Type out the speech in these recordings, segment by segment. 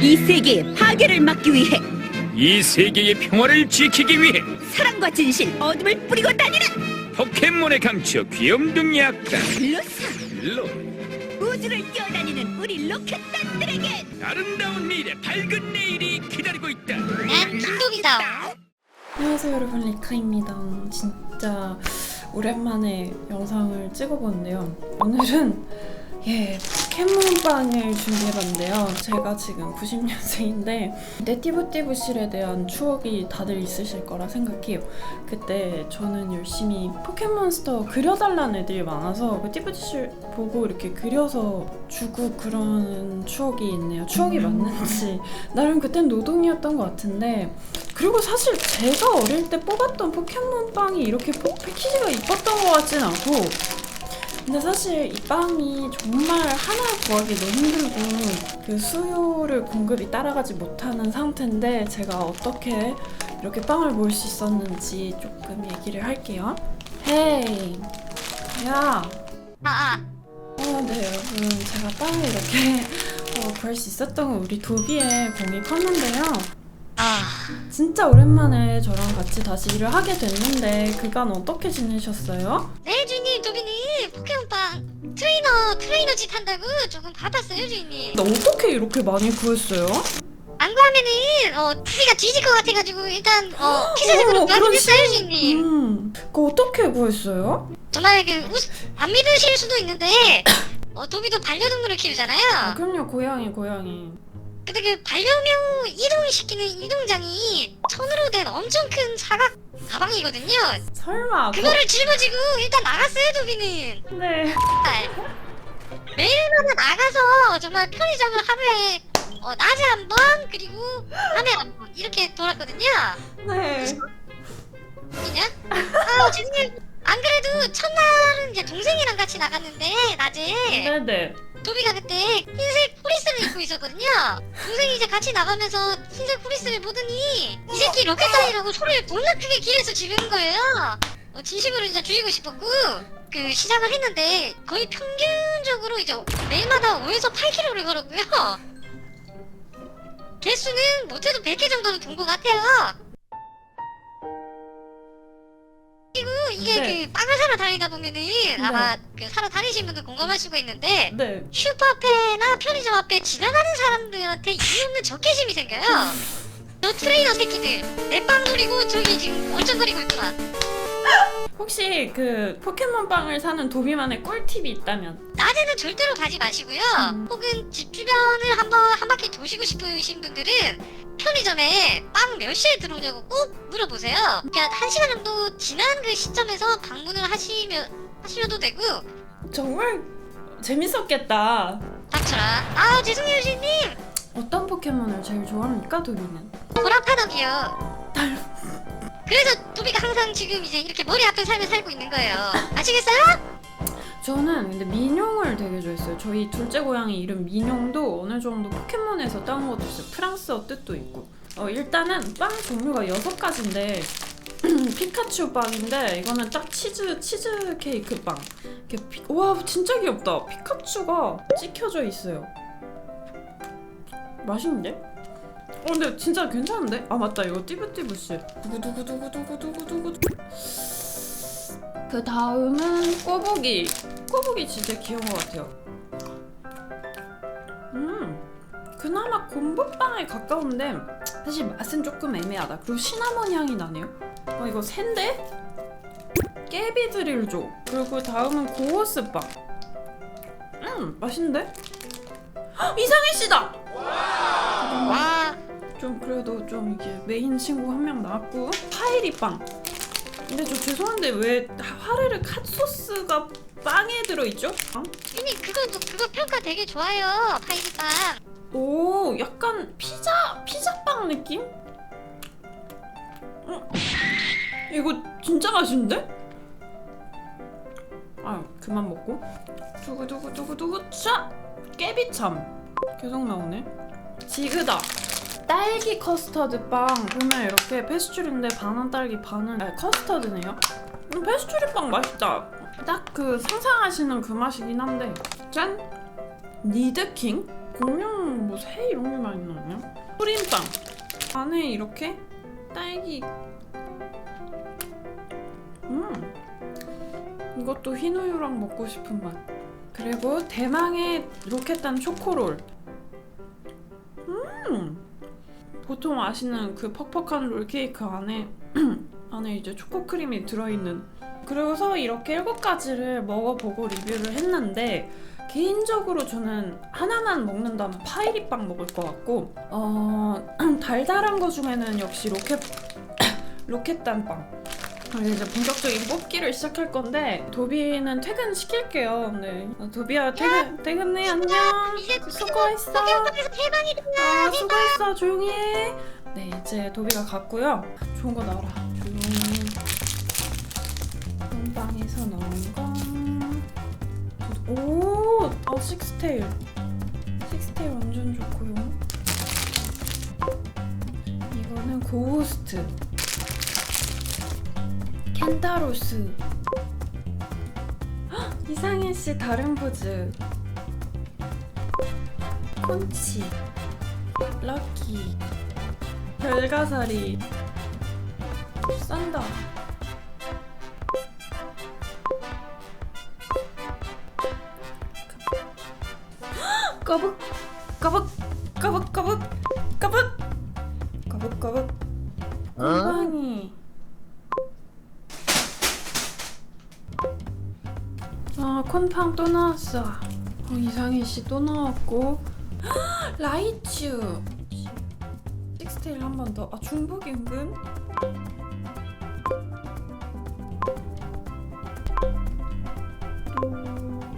아이 세계의 파괴를 막기 위해 이 세계의 평화를 지키기 위해 사랑과 진실, 어둠을 뿌리고 다니는 포켓몬의 강추 귀염둥이 악당 로사. 로. 우주를 뛰어다니는 우리 로켓단들에게 아름다운 미래 밝은 내일이 기다리고 있다. 난 김도비다. 안녕하세요 여러분. 리카입니다. 진짜 오랜만에 영상을 찍어보는데요. 오늘은 예 포켓몬빵을 준비해봤는데요. 제가 지금 90년생인데 네티브티브실에 대한 추억이 다들 있으실 거라 생각해요. 그때 저는 열심히 포켓몬스터 그려달라는 애들이 많아서 그 띠부티실 보고 이렇게 그려서 주고 그런 추억이 있네요. 추억이 맞는지. 나름 그땐 노동이었던 것 같은데 그리고 사실 제가 어릴 때 뽑았던 포켓몬빵이 이렇게 포- 패키지가 이뻤던 것 같진 않고 근데 사실 이 빵이 정말 하나 구하기 너무 힘들고 그 수요를 공급이 따라가지 못하는 상태인데 제가 어떻게 이렇게 빵을 모을 수 있었는지 조금 얘기를 할게요 헤이 야 아, 아. 어, 네, 여러분. 제가 빵을 이렇게 어, 구할 수 있었던 건 우리 도비의 공이 컸는데요. 아. 진짜 오랜만에 저랑 같이 다시 일을 하게 됐는데 그간 어떻게 지내셨어요? 네, 포켓몬빵 트레이너, 트레이너 짓 한다고 조금 받았어요, 주인님. 나 어떻게 이렇게 많이 구했어요? 안 구하면은, 어, 도비가 뒤질 것 같아가지고, 일단, 어, 어, 그런 구하겠어요, 주인님. 음, 그거 어떻게 구했어요? 정말 그, 우, 안 믿으실 수도 있는데, 어, 도비도 반려동물을 키우잖아요. 아, 그럼요, 고양이, 고양이. 근데 그 반려묘 이동시키는 이동장이 천으로 된 엄청 큰 사각 가방이거든요. 설마. 그거를 짊어지고 일단 나갔어요, 도비는. 그... 네. 매일마다 나가서 정말 편의점을 하루에 어, 낮에 한 번 그리고 밤에 한 번 이렇게 돌았거든요. 네. 그냥 아 죄송해요. 안 그래도 첫날은 이제 동생이랑 같이 나갔는데 낮에 네네. 도비가 그때 흰색 포리스를 입고 있었거든요. 동생이 이제 같이 나가면서 흰색 포리스를 보더니 이 새끼 로켓단이라고 소리를 겁나 크게 길에서 지르는 거예요. 어, 진심으로 진짜 죽이고 싶었고 그 시작을 했는데 거의 평균적으로 이제 매일마다 5에서 8km를 걸었고요. 개수는 못해도 100개 정도는 돈 것 같아요. 이게 네. 그 빵을 사러 다니다 보면은 아마 그 사러 다니신 분들 수가 있는데 네. 슈퍼 앞에나 편의점 앞에 지나가는 사람들한테 이유 없는 적개심이 생겨요. 저 트레이너 새끼들 내 빵 노리고 저기 지금 얼쩡거리고 있구만. 혹시 그 포켓몬빵을 사는 도비만의 꿀팁이 있다면? 낮에는 절대로 가지 마시고요. 음. 혹은 집 주변을 한번 한 바퀴 도시고 싶으신 분들은 편의점에 빵 몇 시에 들어오냐고 꼭 물어보세요. 그냥 한 시간 정도 지난 그 시점에서 방문을 하시면 하셔도 되고 정말 재밌었겠다. 닥쳐라. 아 죄송해요 주인님. 어떤 포켓몬을 제일 좋아합니까, 도비는? 보라파덕이요. 그래서 도비가 항상 지금 이제 이렇게 머리 아픈 삶을 살고 있는 거예요. 아시겠어요? 저는 근데 민용을 되게 좋아했어요. 저희 둘째 고양이 이름 민용도 어느 정도 포켓몬에서 따온 것도 있어요. 프랑스어 뜻도 있고. 어, 일단은 빵 종류가 여섯 가지인데 피카츄 빵인데 이거는 딱 치즈 치즈 케이크 빵. 이렇게 피- 와 진짜 귀엽다. 피카츄가 찍혀져 있어요. 맛있는데? 어 근데 진짜 괜찮은데? 아 맞다. 이거 띠부띠부씨. 두구두구두구두구두구두구. 그 다음은 꼬부기. 꼬부기 진짜 귀여운 것 같아요. 음 그나마 곰보빵에 가까운데 사실 맛은 조금 애매하다. 그리고 시나몬 향이 나네요. 어 이거 샌데? 깨비 드릴조 그리고 다음은 고호스빵. 음 맛있는데? 헉, 이상해 씨다! 와 좀 그래도 좀 이게 메인 친구 한 명 나왔고 파이리 빵 근데 저 죄송한데 왜 화르르 갓소스가 빵에 들어있죠? 빵? 주인님 그거 그거 평가 되게 좋아요. 파이리빵. 오 약간 피자 피자빵 느낌? 음, 이거 진짜 맛있는데? 아 그만 먹고 두구두구두구두구 차 깨비참 계속 나오네 지그다 딸기 커스터드 빵. 보면 이렇게 페스츄리인데 반은 딸기 반은 아, 커스터드네요. 음, 페스츄리 빵 맛있다. 딱 그 상상하시는 그 맛이긴 한데. 짠! 니드킹? 공룡 뭐 새 이런 게 많이 나오냐? 프림빵. 안에 이렇게 딸기. 음! 이것도 흰우유랑 먹고 싶은 맛. 그리고 대망의 로켓단 초코롤 보통 아시는 그 퍽퍽한 롤케이크 안에 안에 이제 초코 크림이 들어있는. 그래서 이렇게 일곱 가지를 먹어보고 리뷰를 했는데 개인적으로 저는 하나만 먹는다면 파이리빵 먹을 것 같고 어 달달한 거 중에는 역시 로켓 로켓단빵 그럼 이제 본격적인 뽑기를 시작할 건데 도비는 퇴근 시킬게요. 네 어, 도비야 퇴근 퇴근해 안녕. 수고했어. 아 수고했어 조용히 해. 네 이제 도비가 갔고요. 좋은 거 나와라. 조용히. 빵에서 나온 거. 오, 어 식스테일. 식스테일 완전 좋고요. 이거는 고호스트. 헉, 이상해 씨 다른 포즈. 콘치. 럭키. 별가사리. 까북 까북 까북 아 콘팡 또 나왔어 어, 이상희 씨 또 나왔고 라이츄 식스테일 한 번 더. 아 중복 임금?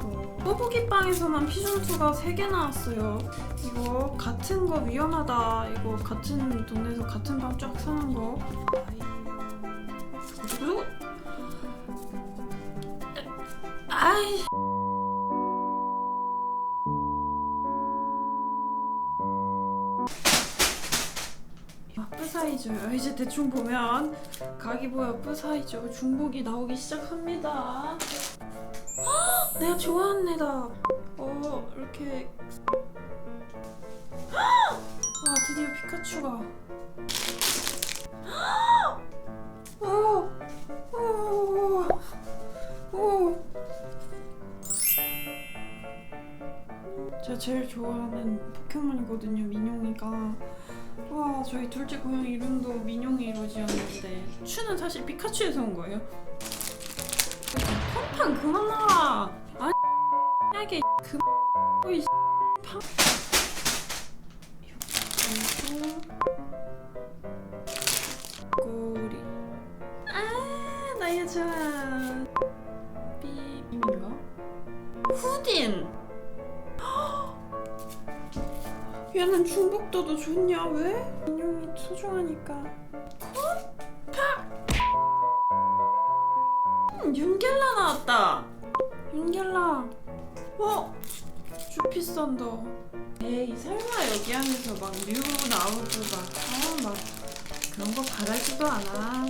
또 뽀보기빵에서만 피존투가 3개 나왔어요. 이거 같은 거 위험하다. 이거 같은 돈에서 같은 빵 쫙 사는 거. 아이 아, 뿌 사이죠. 이제 대충 보면 각이 보여 뿌사이죠. 중복이 나오기 시작합니다. 헉! 내가 좋아하는 애다. 어 이렇게 헉! 아 드디어 피카츄가. 제가 제일 좋아하는 포켓몬이거든요, 민용이가. 와, 저희 둘째 고양이 이름도 민용이 로지였는데 추는 사실 피카츄에서 온 거예요. 팡팡 그만 나와. 아니, 하게 그 어이 팡. 그리고 중복도도 좋냐 왜? 인형이 소중하니까. 콘팍 음, 윤겔라 나왔다. 윤겔라. 어? 주피썬더. 에이 설마 여기 안에서 막 뮤 나오고 막 아 막 그런 거 바라지도 않아.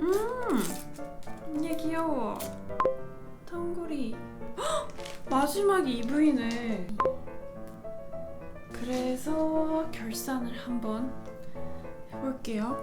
음 얘 귀여워. 텅구리. 헉! 마지막이 EV네 그래서 결산을 한번 해볼게요.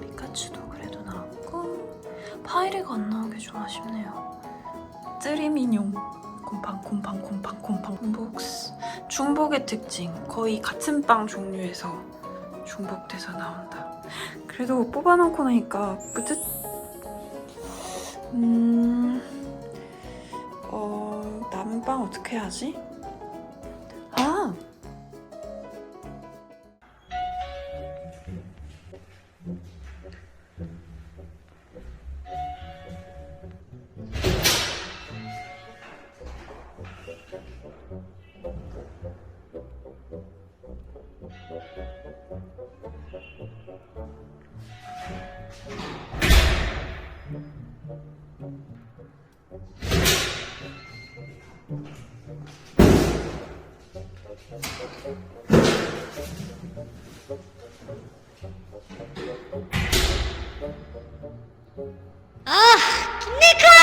피카츄도 그래도 나왔고 파이리가 안 나온 게좀 아쉽네요. 뜨리미뇽 곰팡 곰팡 곰팡 곰팡 중복스 중복의 특징 거의 같은 빵 종류에서 중복돼서 나온다. 그래도 뽑아놓고 나니까 뿌듯 음... 빵 어떻게 하지? 아! ああ、猫